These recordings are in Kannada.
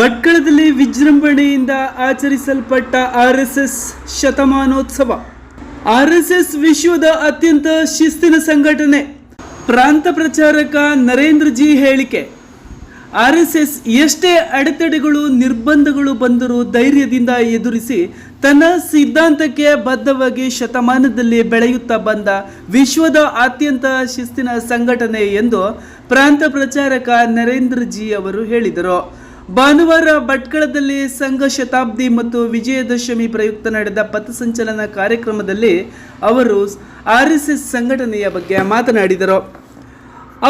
ಭಟ್ಕಳದಲ್ಲಿ ವಿಜೃಂಭಣೆಯಿಂದ ಆಚರಿಸಲ್ಪಟ್ಟ ಆರ್ ಎಸ್ ಎಸ್ ಶತಮಾನೋತ್ಸವ. ಆರ್ ಎಸ್ ಎಸ್ ವಿಶ್ವದ ಅತ್ಯಂತ ಶಿಸ್ತಿನ ಸಂಘಟನೆ. ಪ್ರಾಂತ ಪ್ರಚಾರಕ ನರೇಂದ್ರ ಜಿ ಹೇಳಿಕೆ. ಆರ್ ಎಸ್ ಎಸ್ ಎಷ್ಟೇ ಅಡೆತಡೆಗಳು, ನಿರ್ಬಂಧಗಳು ಬಂದರೂ ಧೈರ್ಯದಿಂದ ಎದುರಿಸಿ ತನ್ನ ಸಿದ್ಧಾಂತಕ್ಕೆ ಬದ್ಧವಾಗಿ ಶತಮಾನದಲ್ಲಿ ಬೆಳೆಯುತ್ತಾ ಬಂದ ವಿಶ್ವದ ಅತ್ಯಂತ ಶಿಸ್ತಿನ ಸಂಘಟನೆ ಎಂದು ಪ್ರಾಂತ ಪ್ರಚಾರಕ ನರೇಂದ್ರ ಜಿ ಅವರು ಹೇಳಿದರು. ಭಾನುವಾರ ಭಟ್ಕಳದಲ್ಲಿ ಸಂಘ ಶತಾಬ್ದಿ ಮತ್ತು ವಿಜಯದಶಮಿ ಪ್ರಯುಕ್ತ ನಡೆದ ಪಥಸಂಚಲನ ಕಾರ್ಯಕ್ರಮದಲ್ಲಿ ಅವರು ಆರ್ ಎಸ್ ಎಸ್ ಸಂಘಟನೆಯ ಬಗ್ಗೆ ಮಾತನಾಡಿದರು.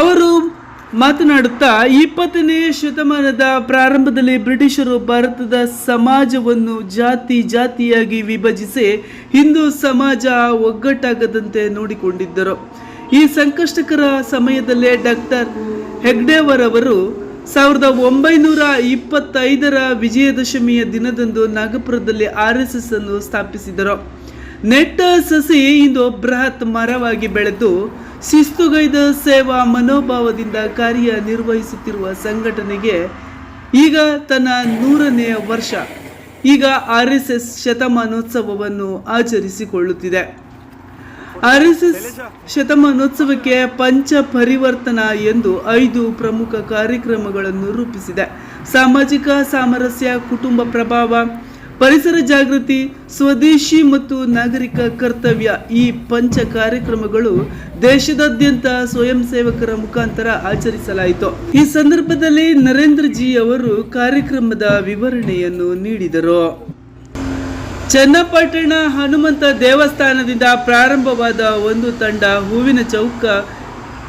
ಅವರು ಮಾತನಾಡುತ್ತಾ, ಇಪ್ಪತ್ತನೇ ಶತಮಾನದ ಪ್ರಾರಂಭದಲ್ಲಿ ಬ್ರಿಟಿಷರು ಭಾರತದ ಸಮಾಜವನ್ನು ಜಾತಿ ಜಾತಿಯಾಗಿ ವಿಭಜಿಸಿ ಹಿಂದೂ ಸಮಾಜ ಒಗ್ಗಟ್ಟಾಗದಂತೆ ನೋಡಿಕೊಂಡಿದ್ದರು. ಈ ಸಂಕಷ್ಟಕರ ಸಮಯದಲ್ಲೇ ಡಾಕ್ಟರ್ ಹೆಗ್ಡೇವರವರು ಸಾವಿರದ ಒಂಬೈನೂರ ಇಪ್ಪತ್ತೈದರ ವಿಜಯದಶಮಿಯ ದಿನದಂದು ನಾಗಪುರದಲ್ಲಿ ಆರ್ ಎಸ್ ಎಸ್ ಅನ್ನು ಸ್ಥಾಪಿಸಿದರು. ನೆಟ್ಟ ಸಸಿ ಇಂದು ಬೃಹತ್ ಮರವಾಗಿ ಬೆಳೆದು ಶಿಸ್ತುಗೈದ ಸೇವಾ ಮನೋಭಾವದಿಂದ ಕಾರ್ಯನಿರ್ವಹಿಸುತ್ತಿರುವ ಸಂಘಟನೆಗೆ ಈಗ ತನ್ನ ನೂರನೆಯ ವರ್ಷ. ಈಗ ಆರ್ ಎಸ್ ಎಸ್ ಶತಮಾನೋತ್ಸವವನ್ನು ಆಚರಿಸಿಕೊಳ್ಳುತ್ತಿದೆ. ಆರ್ ಎಸ್ ಎಸ್ ಶತಮಾನೋತ್ಸವಕ್ಕೆ ಪಂಚ ಪರಿವರ್ತನ ಎಂದು ಐದು ಪ್ರಮುಖ ಕಾರ್ಯಕ್ರಮಗಳನ್ನು ರೂಪಿಸಿದೆ. ಸಾಮಾಜಿಕ ಸಾಮರಸ್ಯ, ಕುಟುಂಬ ಪ್ರಭಾವ, ಪರಿಸರ ಜಾಗೃತಿ, ಸ್ವದೇಶಿ ಮತ್ತು ನಾಗರಿಕ ಕರ್ತವ್ಯ ಈ ಪಂಚ ಕಾರ್ಯಕ್ರಮಗಳು ದೇಶದಾದ್ಯಂತ ಸ್ವಯಂ ಸೇವಕರ ಮುಖಾಂತರ ಆಚರಿಸಲಾಯಿತು. ಈ ಸಂದರ್ಭದಲ್ಲಿ ನರೇಂದ್ರ ಜಿ ಅವರು ಕಾರ್ಯಕ್ರಮದ ವಿವರಣೆಯನ್ನು ನೀಡಿದರು. ಚನ್ನಪಟ್ಟಣ ಹನುಮಂತ ದೇವಸ್ಥಾನದಿಂದ ಪ್ರಾರಂಭವಾದ ಒಂದು ತಂಡ ಹೂವಿನ ಚೌಕ,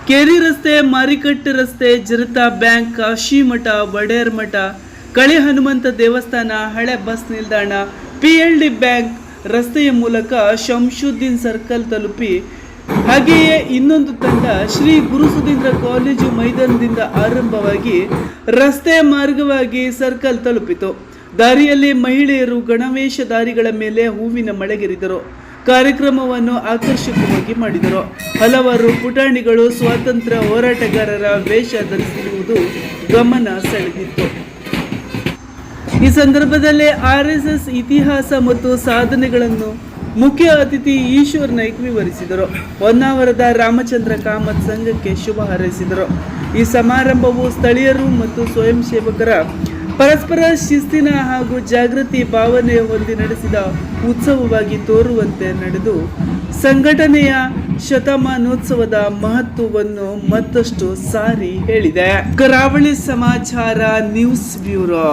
ಕೆರಿ ರಸ್ತೆ, ಮಾರಿಕಟ್ಟೆ ರಸ್ತೆ ಜನತಾ ಬ್ಯಾಂಕ್ ಕಾಶಿಮಠ ವಡೇರ್ ಮಠ, ಕಳೆ ಹನುಮಂತ ದೇವಸ್ಥಾನ, ಹಳೆ ಬಸ್ ನಿಲ್ದಾಣ, ಪಿ ಎಲ್ ಡಿ ಬ್ಯಾಂಕ್ ರಸ್ತೆಯ ಮೂಲಕ ಶಂಶುದ್ದೀನ್ ಸರ್ಕಲ್ ತಲುಪಿ. ಹಾಗೆಯೇ ಇನ್ನೊಂದು ತಂಡ ಶ್ರೀ ಗುರುಸುಧೀಂದ್ರ ಕಾಲೇಜು ಮೈದಾನದಿಂದ ಆರಂಭವಾಗಿ ರಸ್ತೆ ಮಾರ್ಗವಾಗಿ ಸರ್ಕಲ್ ತಲುಪಿತು. ದಾರಿಯಲ್ಲಿ ಮಹಿಳೆಯರು ಗಣವೇಶಧಾರಿಗಳ ಮೇಲೆ ಹೂವಿನ ಮಳೆಗೆರಿದರು. ಕಾರ್ಯಕ್ರಮವನ್ನು ಆಕರ್ಷಕವಾಗಿ ಮಾಡಿದರು. ಹಲವಾರು ಪುಟಾಣಿಗಳು ಸ್ವಾತಂತ್ರ್ಯ ಹೋರಾಟಗಾರರ ವೇಷ ಧರಿಸಿರುವುದು ಗಮನ ಸೆಳೆದಿತ್ತು. ಈ ಸಂದರ್ಭದಲ್ಲಿ ಆರ್ ಎಸ್ ಎಸ್ ಇತಿಹಾಸ ಮತ್ತು ಸಾಧನೆಗಳನ್ನು ಮುಖ್ಯ ಅತಿಥಿ ಈಶ್ವರ್ ನಾಯ್ಕ್ ವಿವರಿಸಿದರು. ಹೊನ್ನಾವರದ ರಾಮಚಂದ್ರ ಕಾಮತ್ ಸಂಘಕ್ಕೆ ಶುಭ ಹಾರೈಸಿದರು. ಈ ಸಮಾರಂಭವು ಸ್ಥಳೀಯರು ಮತ್ತು ಸ್ವಯಂ ಸೇವಕರ ಪರಸ್ಪರ ಶಿಸ್ತಿನ ಹಾಗೂ ಜಾಗೃತಿ ಭಾವನೆ ಹೊಂದಿ ನಡೆಸಿದ ಉತ್ಸವವಾಗಿ ತೋರುವಂತೆ ನಡೆದು ಸಂಘಟನೆಯ ಶತಮಾನೋತ್ಸವದ ಮಹತ್ವವನ್ನು ಮತ್ತಷ್ಟು ಸಾರಿ ಹೇಳಿದೆ ಕರಾವಳಿ ಸಮಾಚಾರ ನ್ಯೂಸ್ ಬ್ಯೂರೋ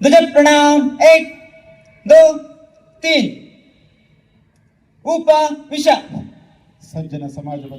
ध्वज प्रणाम एक ದೋ ತೀನ್ ಉಪ ವಿಷ. ಸಜ್ಜನ ಸಮಾಜವನ್ನು